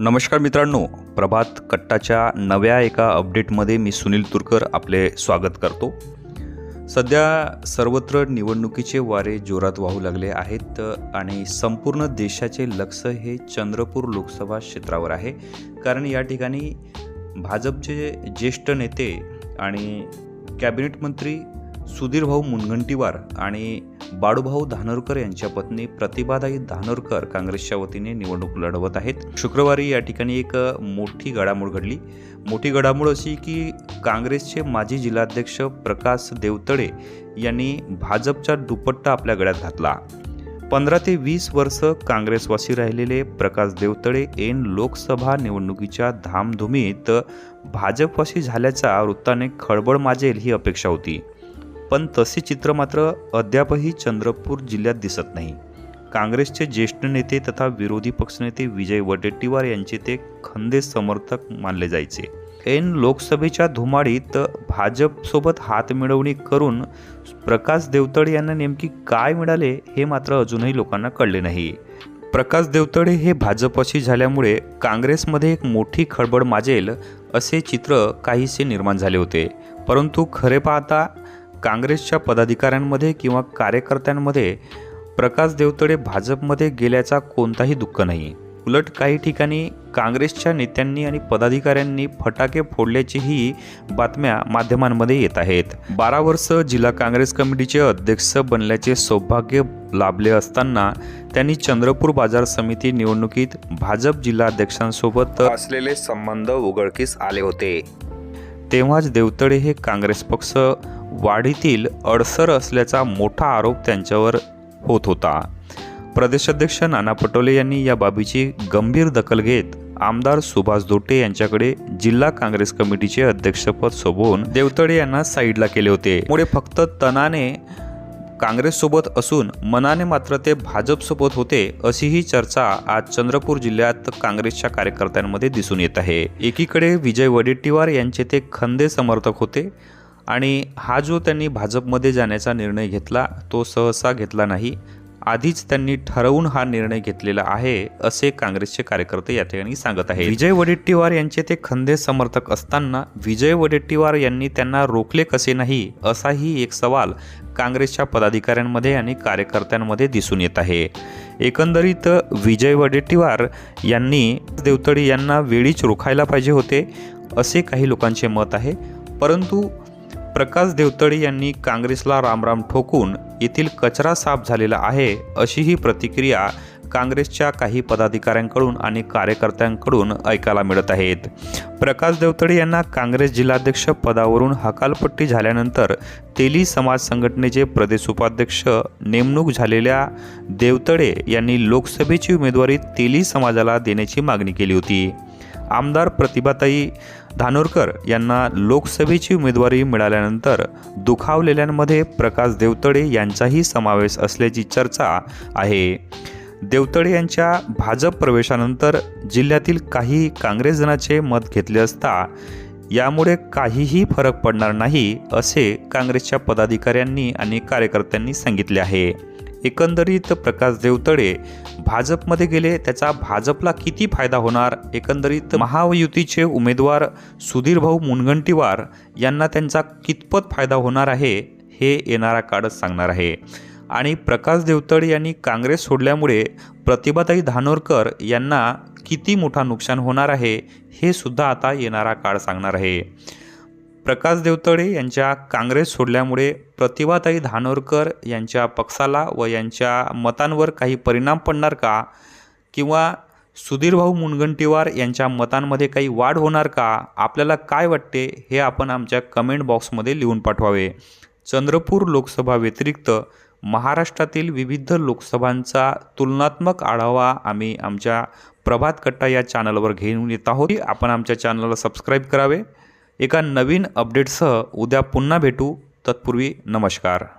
नमस्कार मित्रांनो प्रभात कट्टाच्या नव्या एका अपडेटमध्ये मी सुनील तुरकर आपले स्वागत करतो. सध्या सर्वत्र निवडणुकीचे वारे जोरात वाहू लागले आहेत आणि संपूर्ण देशाचे लक्ष हे चंद्रपूर लोकसभा क्षेत्रावर आहे. कारण या ठिकाणी भाजपचे ज्येष्ठ नेते आणि कॅबिनेट मंत्री सुधीरभाऊ मुनगंटीवार आणि बाळूभाऊ धानोरकर यांच्या पत्नी प्रतिभादाई धानोरकर काँग्रेसच्या वतीने निवडणूक लढवत आहेत. शुक्रवारी या ठिकाणी एक मोठी घडामोड घडली. मोठी घडामोड अशी की काँग्रेसचे माजी जिल्हाध्यक्ष प्रकाश देवतळे यांनी भाजपचा दुपट्टा आपल्या गळ्यात घातला. पंधरा ते वीस वर्ष काँग्रेसवासी राहिलेले प्रकाश देवतळे ऐन लोकसभा निवडणुकीच्या धामधुमीत भाजपवासी झाल्याचा वृत्ताने खळबळ माजेल ही अपेक्षा होती. पण तसे चित्र मात्र अद्यापही चंद्रपूर जिल्ह्यात दिसत नाही. काँग्रेसचे ज्येष्ठ नेते तथा विरोधी पक्षनेते विजय वडेट्टीवार यांचे ते खंदे समर्थक मानले जायचे. ऐन लोकसभेच्या धुमाडीत भाजपसोबत हातमिळवणी करून प्रकाश देवतळे यांना नेमकी काय मिळाले हे मात्र अजूनही लोकांना कळले नाही. प्रकाश देवतळे हे भाजपशी झाल्यामुळे काँग्रेसमध्ये एक मोठी खळबळ माजेल असे चित्र काहीसे निर्माण झाले होते. परंतु खरे पाहता काँग्रेसच्या पदाधिकाऱ्यांमध्ये किंवा कार्यकर्त्यांमध्ये प्रकाश देवतळे भाजपमध्ये गेल्याचा कोणताही दुःख नाही. उलट काही ठिकाणी काँग्रेसच्या नेत्यांनी आणि पदाधिकाऱ्यांनी फटाके फोडल्याचीही बातम्या माध्यमांमध्ये येत आहेत. बारा वर्ष जिल्हा काँग्रेस कमिटीचे अध्यक्ष बनल्याचे सौभाग्य लाभले असताना त्यांनी चंद्रपूर बाजार समिती निवडणुकीत भाजप जिल्हाध्यक्षांसोबत असलेले संबंध उघडकीस आले होते. तेव्हाच देवतळे हे काँग्रेस पक्ष वाढीतील अडसर असल्याचा मोठा आरोप त्यांच्यावर होत होता. प्रदेशाध्यक्ष नाना पटोले यांनी या बाबीची गंभीर दखल घेत आमदार सुभाष दोटे यांच्याकडे जिल्हा काँग्रेस कमिटीचे अध्यक्षपद सोबवून देवतळे यांना साईडला केले होते. मुळे फक्त तनाने काँग्रेससोबत असून मनाने मात्र ते भाजपसोबत होते अशीही चर्चा आज चंद्रपूर जिल्ह्यात काँग्रेसच्या कार्यकर्त्यांमध्ये दिसून येत आहे. एकीकडे विजय वडेट्टीवार यांचे ते खंदे समर्थक होते आणि हा जो त्यांनी भाजपमध्ये जाण्याचा निर्णय घेतला तो सहसा घेतला नाही. आधीच त्यांनी ठरवून हा निर्णय घेतलेला आहे असे काँग्रेसचे कार्यकर्ते या ठिकाणी सांगत आहेत. विजय वडेट्टीवार यांचे ते खंदे समर्थक असताना विजय वडेट्टीवार यांनी त्यांना रोखले कसे नाही असाही एक सवाल काँग्रेसच्या पदाधिकाऱ्यांमध्ये आणि कार्यकर्त्यांमध्ये दिसून येत आहे. एकंदरीत विजय वडेट्टीवार यांनी देवतळे यांना वेळीच रोखायला पाहिजे होते असे काही लोकांचे मत आहे. परंतु प्रकाश देवतळे यांनी काँग्रेसला रामराम ठोकून येथील कचरा साफ झालेला आहे अशीही प्रतिक्रिया काँग्रेसच्या काही पदाधिकाऱ्यांकडून आणि कार्यकर्त्यांकडून ऐकायला मिळत आहेत. प्रकाश देवतळे यांना काँग्रेस जिल्हाध्यक्ष पदावरून हकालपट्टी झाल्यानंतर तेली समाज संघटनेचे प्रदेश उपाध्यक्ष नेमणूक झालेल्या देवतळे यांनी लोकसभेची उमेदवारी तेली समाजाला देण्याची मागणी केली होती. आमदार प्रतिभाताई धानोरकर यांना लोकसभेची उमेदवारी मिळाल्यानंतर दुखावलेल्यांमध्ये प्रकाश देवतळे यांचाही समावेश असल्याची चर्चा आहे. देवतळे यांच्या भाजप प्रवेशानंतर जिल्ह्यातील काही काँग्रेसजनाचे मत घेतले असता यामुळे काहीही फरक पडणार नाही असे काँग्रेसच्या पदाधिकाऱ्यांनी आणि कार्यकर्त्यांनी सांगितले आहे. एकंदरीत प्रकाश देवतळे भाजपमध्ये गेले त्याचा भाजपला किती फायदा होणार? एकंदरीत महायुतीचे उमेदवार सुधीरभाऊ मुनगंटीवार यांना त्यांचा कितपत फायदा होणार आहे हे येणारा काळच सांगणार आहे. आणि प्रकाश देवतळे यांनी काँग्रेस सोडल्यामुळे प्रतिभाताई धानोरकर यांना किती मोठा नुकसान होणार आहे हे सुद्धा आता येणारा काळ सांगणार आहे. प्रकाश देवतळे यांच्या काँग्रेस सोडल्यामुळे प्रतिभाताई धानोरकर यांच्या पक्षाला व यांच्या मतांवर काही परिणाम पडणार का? किंवा सुधीरभाऊ मुनगंटीवार यांच्या मतांमध्ये काही वाढ होणार का? आपल्याला काय वाटते हे आपण आमच्या कमेंट बॉक्समध्ये लिहून पाठवावे. चंद्रपूर लोकसभा व्यतिरिक्त महाराष्ट्रातील विविध लोकसभांचा तुलनात्मक आढावा आम्ही आमच्या प्रभात कट्टा या चॅनलवर घेऊन येत आहोत. आपण आमच्या चॅनलला सबस्क्राईब करावे. एका नवीन अपडेटसह उद्या पुन्हा भेटू. तत्पूर्वी नमस्कार.